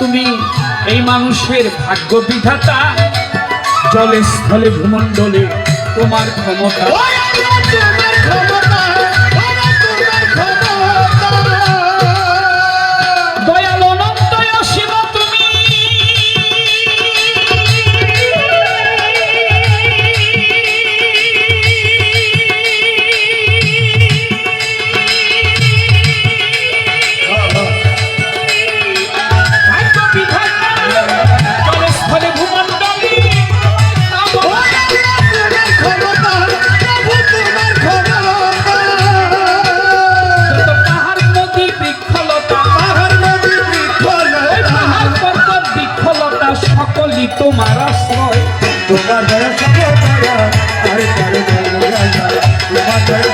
তুমি এই মানুষের ভাগ্য বিধাতা জলে স্থলে ভূমণ্ডলে তোমার ক্ষমতা।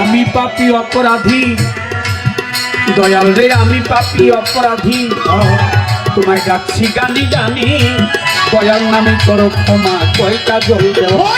আমি পাপি অপরাধী। দয়াল রে আমি পাপি অপরাধী। তোমায় ডাকছি গানি গানি দয়াল নামে করো ক্ষমা কয়টা জল দেওয়া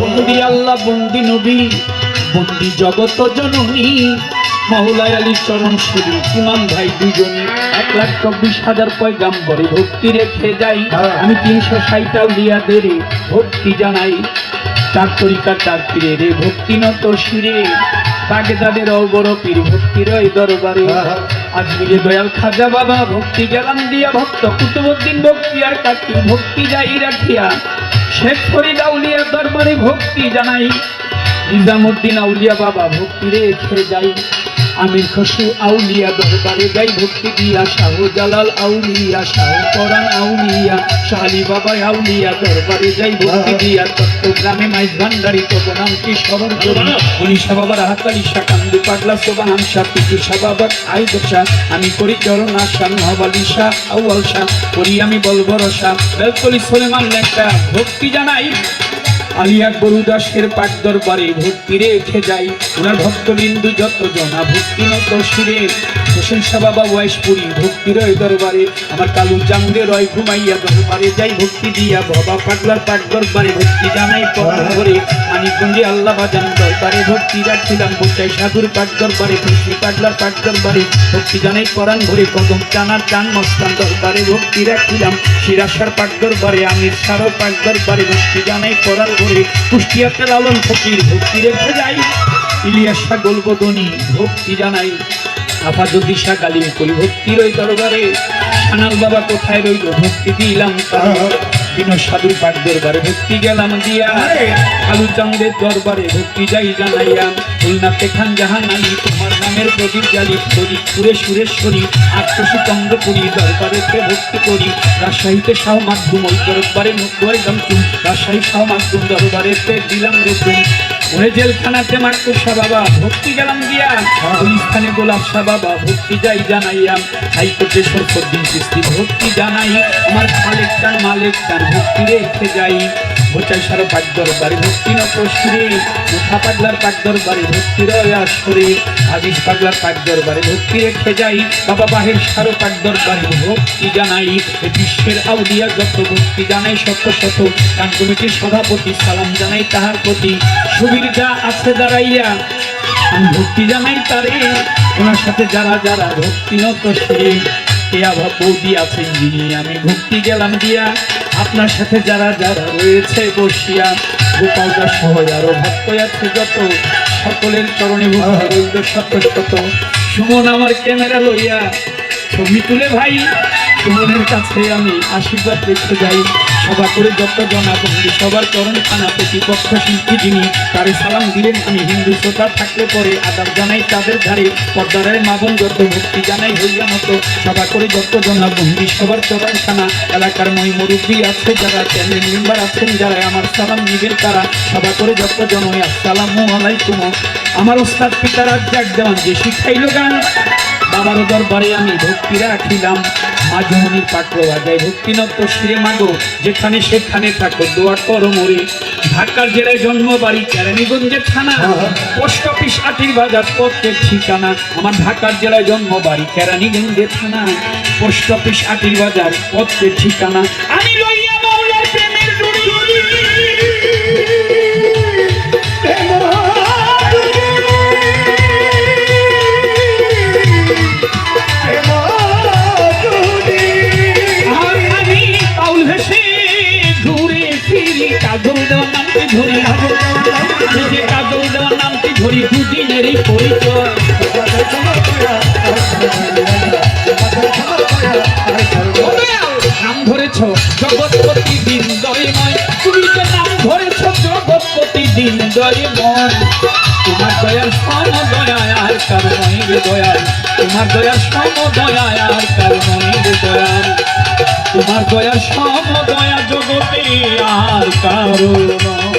বন্দি আল্লাহ বন্দি নবী বন্দি জগত জননী। মহুলায় আলী চরণ শ্রী ইমাম ভাই দুজনে এক লাখ চব্বিশ হাজার পয়গাম্বরে ভক্তি রেখে যাই। আমি তিনশো ষাটটা উলিয়াদের ভক্তি জানাই। চার তরিকা চার পীরে রে ভক্তি নত শিরে। তাকে তাদের অবর পীর ভক্তির ওই দরবারে। আজমিরে দয়াল খাজা বাবা ভক্তি গেলাম দিয়া ভক্ত কুতুবুদ্দিন ভক্তি আর কাকি ভক্তি যাই রাখিয়া শেখ করি দাউলিয়া দরবারে ভক্তি জানাই। নিজামুদ্দিন আউলিয়া বাবা ভক্তি ছেড়ে যাই। আমির খসু আউলিয়া, দরবারে যাই ভক্তি দিয়া শাহ জালাল আউলিয়া শাহ পরান আউলিয়া শালি বাবা আউলিয়া, দরবারে যাই ভক্তি দিয়া, চট্টগ্রামে মাইজ ভান্ডারি নাম কি স্মরণ করি? উনিশা বাবার হাতালি শাকান্দু পাগলা সোবাহান শাহ পিছু শাহ বাবা আই দশা আমি করি চরণ আশা নহবালি শাহ, আউয়াল শাহ, করি আমি বলবর শাহ বেলকলি সোলেমান লেখা, ভক্তি জানাই। আলিয়া গরুদাসের পাক দরবারে ভক্তি রেখে যাই। ওনার ভক্তবিন্দু যত জনা ভক্তি নত শিরে প্রশংসা বাবা ওয়াইশপুরি ভক্তি রয় দরবারে। আমার কালু চান্দে রয় ঘুমাইয়া দরবারে যাই, ভক্তি দিয়া বাবা পাগলার পাক দরবারে ভক্তি জানাই পরাণ করে মানিকগঞ্জে আল্লাহ বাজান দরবারে ভক্তি রাখিলাম বোচাই সাধুর পাক দরবারে ভক্তি পাগলার পাক দরবারে। ভক্তি জানাই পরাণ ভরে কদম টানার টান মস্তান দরবারে ভক্তি রাখিলাম। শিরাসার পাক দরবারে, আমির সারো পাক দরবারে। ভক্তি জানাই পরাণ ভরে কুষ্টিয়াতে লালন ফকির ভক্তি রেখে যাই ইলিয়াসা বদনী ভক্তি জানাই আফা যদি সা গালিম করি ভক্তি রই দরবারে। সানাল বাবা কোথায় রইল ভক্তি দিলাম বিনো সাধু পাক দরবারে ভক্তি গেলাম দিয়া। আলু চাঁদের দরবারে ভক্তি যাই জানাইয়া। খুলনাতে খান জাহান আলী, তোমার নামের প্রদীপ জালি ফরিদপুরে সুরেশ্বরী আটশোশি চন্দ্রপুরী দরবারেতে ভক্তি করি। রাজশাহীতে শাহ মাধ্যম ওই দরবারে মুখবাই গামচুম রাজশাহী শাহ মাধ্যম দরবারেতে দিলাম রেতুম ওরে জেলখানাতে মারতো শাহ বাবা, ভক্তি গেলাম দিয়া ওই স্থানে গোলাপ শাহ বাবা, ভক্তি যাই জানাইয়াম হাইকোর্টে সরফদ্দিন কিস্তি, ভক্তি জানাই। আমার খালেক মালিক চান ভক্তি রেখে যাই। বোচাই সারো পাক দরবারে ভক্তি ন কষ্টুরে মুঠা পাগলার পাক দরবারে ভক্তি রয় আসরে আজিজ পাগলার পাক দরবারে ভক্তি রেখে যাই। বাবা বাহির সারো পাক দরবারে ভক্তি জানাই। বিশ্বের আউলিয়া যত ভক্তি জানাই, শত শত গান কমিটির সভাপতি, সালাম জানাই তাহার প্রতি। সুবীর যা আছে দাঁড়াইয়া, আমি ভক্তি জানাই তারে। ওনার সাথে যারা যারা ভক্তি নত এ আবার বৌদি আছেন যিনি, আমি ভক্তি গেলাম দিয়া। আপনার সাথে যারা যারা রয়েছে বসিয়া গোপালদা সহ আরও ভক্ত আছে যত, সকলের চরণে সত্য শত সুমন আমার ক্যামেরা লইয়া ছবি তুলে ভাই। সুমনের কাছে আমি আশীর্বাদ দেখতে যাই। সভা করে যত জনা বন্ধু সবার চরণ খানা প্রতিপক্ষ শিল্পী যিনি, তারে সালাম দিলেন আমি হিন্দু শ্রোতা থাকলে পরে আদাব জানাই তাদের ধারে। পর্দারের মাবন যত ভক্তি জানাই হইয়া মতো। সভা করে যত জনা বন্ধু সবার চরণ খানা, এলাকার মই মুরব্বী আছে যারা চ্যানেল মেম্বার আছেন যারা, আমার সালাম নিবেন তারা। সভা করে যত জনই আসসালামু আলাইকুম। আমার ওস্তাদ পিতারা জাগ দেওয়ান যে শিখাইল গান, বাবার দরবারে আমি ভক্তি রাখিলাম। মাঝমনির পাত্র বাজায় ভক্তি নত শিরে মাগো, যেখানে সেখানে থাকো, দোয়া করো মরে। ঢাকার জেলায় জন্ম বাড়ি কেরানীগঞ্জের থানা। পোস্ট অফিস, আটির বাজার, পথের ঠিকানা। আমার ঢাকার জেলায় জন্ম বাড়ি কেরানীগঞ্জের থানা। পোস্ট অফিস, আটির বাজার, পথের ঠিকানা। আমি লইয়া দুদিনেরই পরিচয়। নাম ধরেছ জগৎপতি দিন দয়ময় তুমি যে নাম ধরেছ জগৎপতি দিন দয়ময় তোমার দয়ার সম দয়ায় আর কার রে দয়াল। তোমার দয়ার সম দয়ায় আর কার দয়াল। তোমার দয়ার সম দয়া জগতে আর কারও নয়